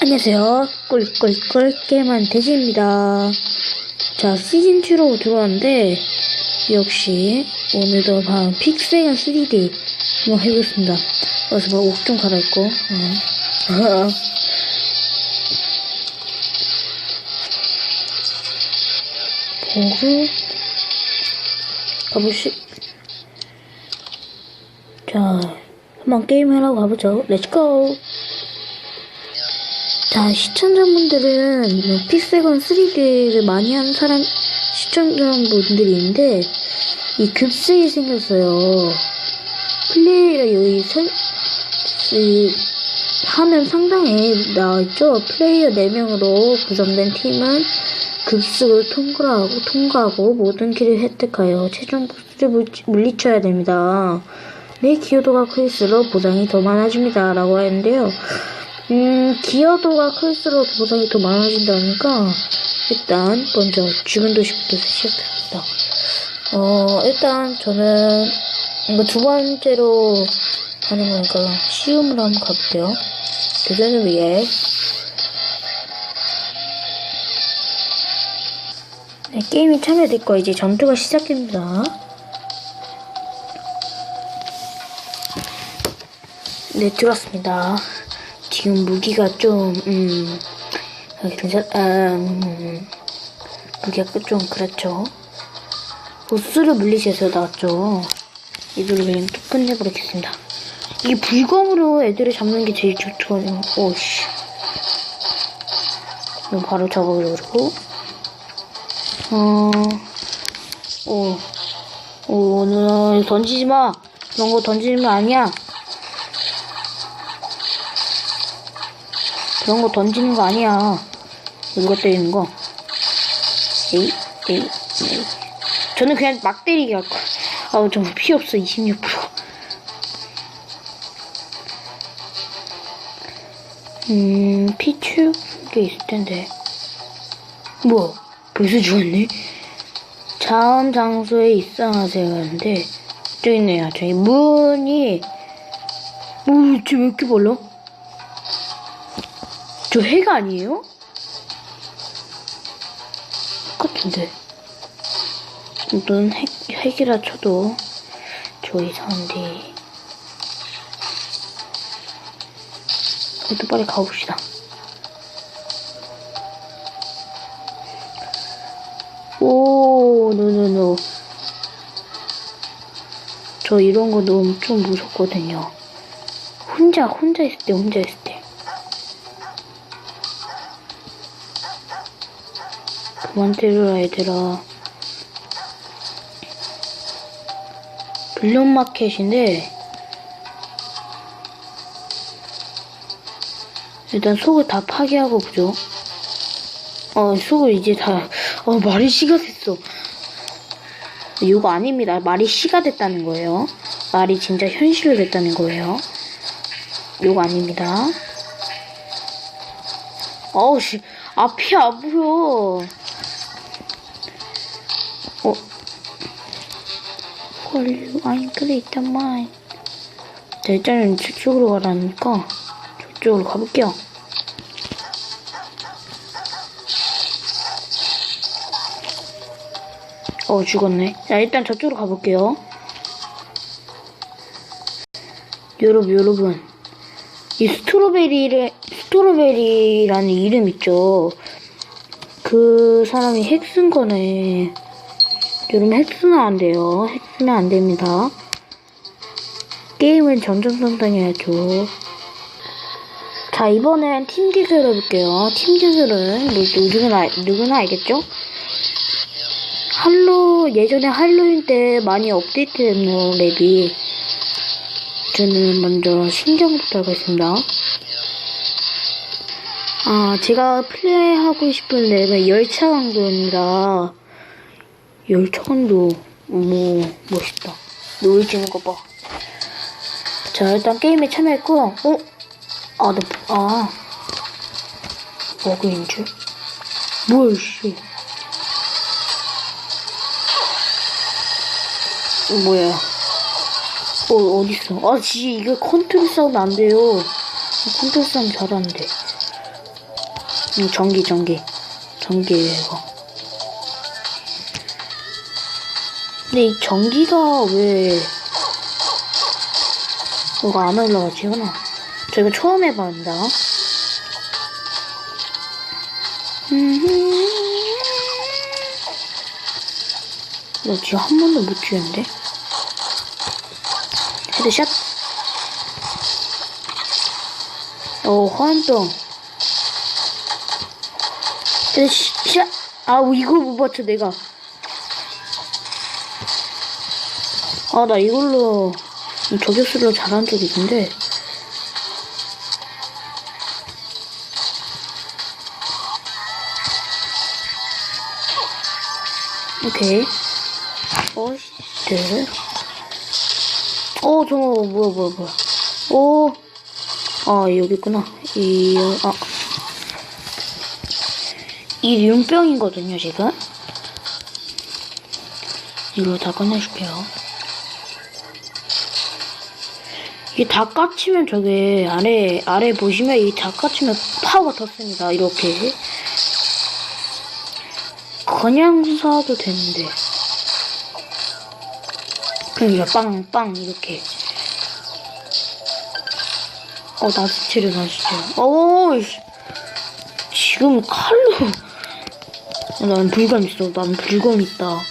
안녕하세요. 꿀꿀꿀 게임한 돼지입니다. 자, 시즌2로 들어왔는데, 역시, 오늘도 방 픽셀 3D 한번 해보겠습니다. 그래서 뭐 옷 좀 갈아입고, 어. 보고, 가보시, 자, 한번 게임하러 가보죠. 렛츠고! 자, 시청자분들은 뭐 픽세건 3D를 많이 하는 사람, 시청자분들이 있는데, 이 급색이 생겼어요. 플레이어 여기 설, 이 화면 상단에 나와있죠? 플레이어 4명으로 구성된 팀은 급식을 통과하고, 통과하고 모든 키를 획득하여 최종 보스를 물- 물리쳐야 됩니다. 내 기여도가 클수록 보상이 더 많아집니다. 라고 하는데요. 음, 기여도가 클수록 보상이 더 많아진다니까, 일단, 먼저, 죽은 도시부터 시작합니다. 어, 일단, 저는, 이거 두 번째로 하는 거니까, 쉬움으로 한번 가볼게요. 도전을 위해. 네, 게임이 참여됐고, 이제 전투가 시작됩니다. 네, 들어왔습니다. 지금 무기가 좀, 음, 괜찮, 아, 음, 무기가 좀 그렇죠. 보스를 물리쳐서 나왔죠. 이들을 그냥 또 끝내버리겠습니다. 이게 불검으로 애들을 잡는 게 제일 좋더라고요. 오씨. 이거 바로 잡아버리고, 어, 오, 오, 누나, 던지지 마! 그런 거 던지는 거 아니야! 그런 거 던지는 거 아니야. 누가 때리는 거. 에이, 에이, 에이. 저는 그냥 막 때리게 할 거야. 아우, 좀 피 없어, 26%. 음, 피 채우게 있을 텐데. 뭐야, 벌써 죽었네? 다음 장소에 입상하세요 하는데, 저기 있네요. 저기 문이, 뭐, 쟤왜 이렇게 벌러? 저핵 아니에요? 같은데. 눈 핵, 핵이라 쳐도 저 이상한데. 그래도 빨리 가봅시다. 오, 노노노. 저 이런 거 너무 좀 무섭거든요. 혼자, 혼자 있을 때, 혼자 있을 때. 때려라 얘들아. 블랙마켓인데 일단 속을 다 파괴하고 보죠? 어 속을 이제 다어 말이 씨가 됐어. 이거 아닙니다. 말이 씨가 됐다는 거예요. 말이 진짜 현실로 됐다는 거예요. 이거 아닙니다. 어우 씨. 앞이 안 보여 헐, 그래, 있단 말. 자, 일단은 저쪽으로 가라니까, 저쪽으로 가볼게요. 어, 죽었네. 자, 일단 저쪽으로 가볼게요. 여러분, 여러분. 이 스트로베리를, 스트로베리라는 이름 있죠? 그 사람이 핵 쓴 거네. 여러분 핵 쓰면 안 돼요. 핵 쓰면 안 됩니다. 게임은 전전선당해야죠. 자 이번엔 팀 기술 해볼게요. 팀 기술은 뭐, 누구나 누구나 알겠죠? 할로 예전에 할로윈 때 많이 업데이트된 맵이 저는 먼저 신경부터 하겠습니다. 아 제가 플레이하고 싶은 맵은 열차강도입니다. 열차관도 뭐 멋있다. 노을 지는 거 봐. 자 일단 게임에 참여했고, 어? 아, 나, 아, 버그인 줄? 뭐야, 씨. 뭐야? 어, 어딨어? 아, 지, 이거 컨트롤 싸움 안 돼요. 컨트롤 싸움 잘하는데. 음, 전기, 전기. 전기예요, 이거. 근데 이 전기가 왜, 이거 안 올라가지구나. 저 이거 처음 해봤는다. 음. 나 지금 한 번도 못 죽였는데? 헤드샷. 어, 화염병. 헤드샷. 아우, 이걸 못 맞춰, 내가. 아, 나 이걸로 저격수를 잘한 적이 있는데. 오케이. 어시트. 어, 저거, 뭐야, 뭐야, 뭐야. 오. 아, 여기 있구나. 이, 아. 이 윤병이거든요, 지금. 이거 다 꺼내줄게요. 이게 다 까치면 저게 아래, 아래 보시면 이 다 까치면 파워가 떴습니다. 이렇게. 그냥 사도 되는데. 그냥 빵빵 이렇게. 어 나스치를 나시죠. 오 지금 칼로. 난 불감 있어. 난 불감 있다.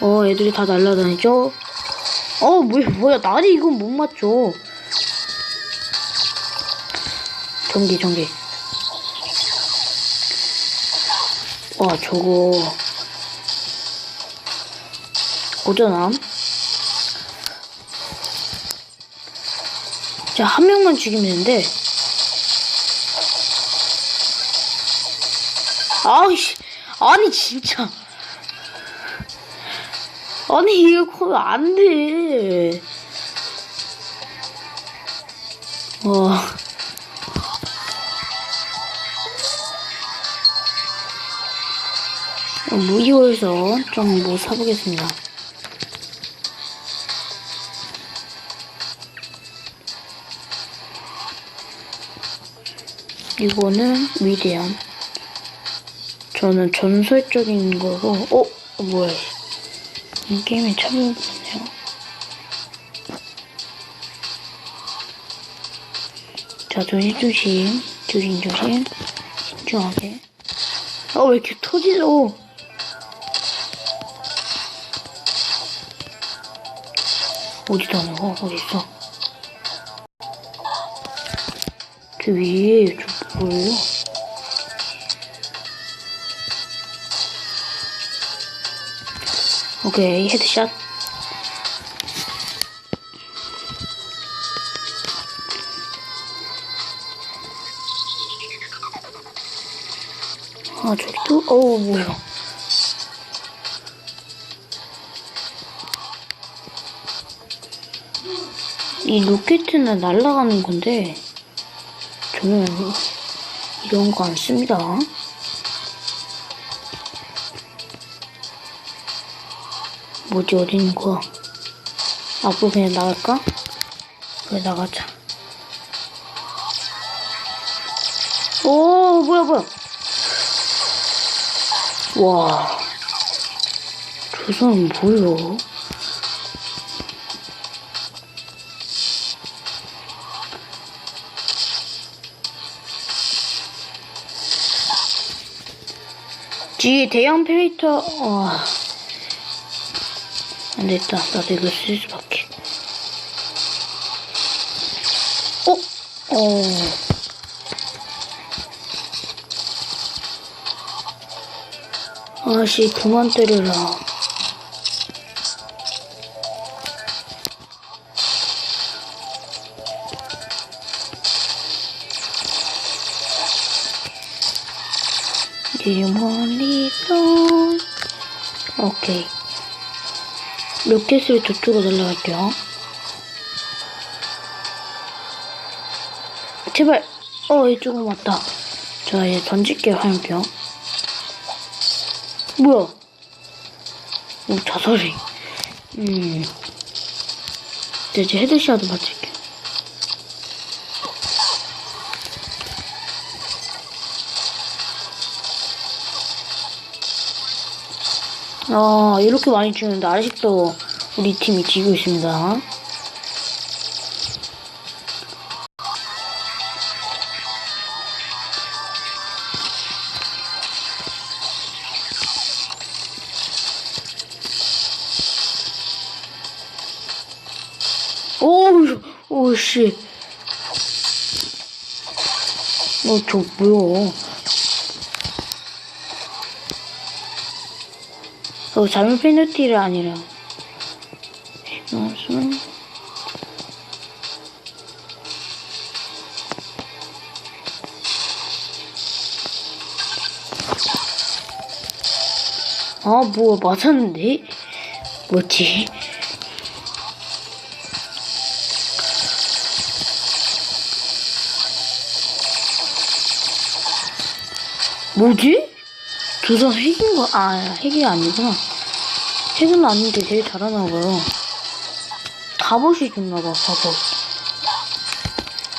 어 애들이 다 날라다니죠. 어 뭐야 뭐야. 나리 이건 못 맞죠. 전기 전기. 와 저거. 오전함? 자 한 명만 죽이면 되는데. 아이씨. 아니 진짜 아니 이거 거의 안돼 와 무이호에서 좀 뭐 사보겠습니다. 이거는 위대한. 저는 전설적인 어? 어 뭐야. 이 게임에 참여해보네요. 자, 조심조심. 조심조심. 신중하게. 아, 왜 이렇게 터지죠? 어디다 넣어? 어딨어? 저 위에 저 뭐예요? 오케이 헤드샷 아 저기 또 어우 뭐야 이 로켓은 날아가는 건데 저는 이런 거 안 씁니다. 뭐지 어디 있는 거야? 앞으로 그냥 나갈까? 그래 나가자. 오 뭐야 뭐야? 와, 저 사람 뭐야? 뒤에 대형 페이터, 와. 안 됐다. 나도 이거 쓸 수밖에. 어? 어. 아씨, 그만 때려라. 유머리도 오케이 로켓을 저쪽으로 날라갈게요. 제발 어 이쪽은 맞다. 자 이제 던질게요 화염병. 뭐야? 오 자살이. 음. 이제 헤드샷도 맞을 아, 이렇게 많이 주는데 아직도 우리 팀이 지고 있습니다. 오우, 오우, 씨. 어, 저, 뭐야. 어, 잘못 페널티를 아니라. 무슨. 아, 뭐, 맞았는데? 뭐지? 뭐지? 두선 핵인 거, 아, 핵이 아니구나. 핵은 아닌데 되게 잘하나 봐요. 갑옷이 좋나 봐, 갑옷.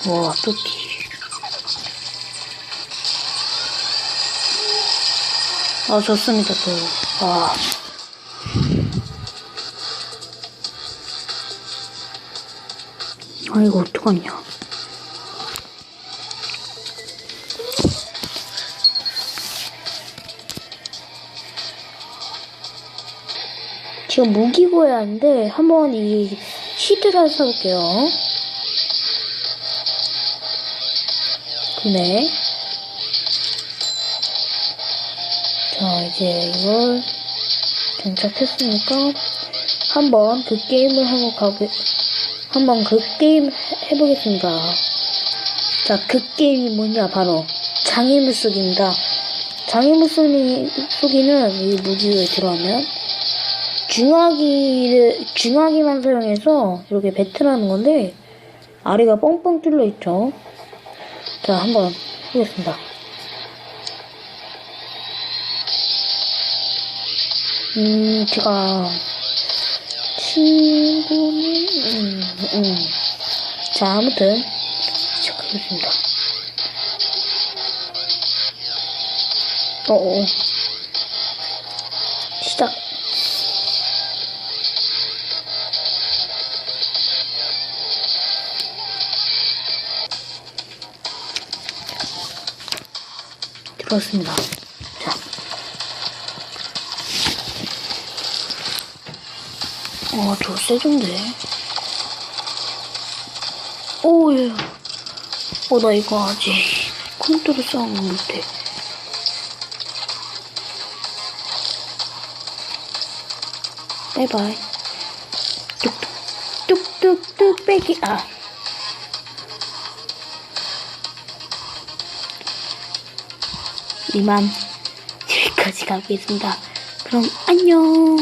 와, 또티. 아, 좋습니다, 또. 와. 아, 이거 어떡하냐. 지금 무기 구해야 하는데 한번 이 시트를 사볼게요. 구매. 자 이제 이걸 장착했으니까 한번 그 게임을 한번 가게 한번 그 게임 해- 해보겠습니다. 자 그 게임이 뭐냐 바로 장애물 쏘기입니다. 장애물 쏘기는 이 무기에 들어가면 중화기를 중화기만 사용해서 이렇게 배틀하는 건데 아래가 뻥뻥 뚫려 있죠. 자 한번 해보겠습니다. 음 제가 친구는 음, 음. 자 아무튼 시작하겠습니다. 어어 시작. 들어왔습니다. 자. 어, 저 세종데. 오, 예. 어, 나 이거 아직 컴퓨터로 싸우는 못해. 바이바이. 뚝뚝, 뚝뚝뚝 빼기, 아. 이만 여기까지 가겠습니다. 그럼 안녕.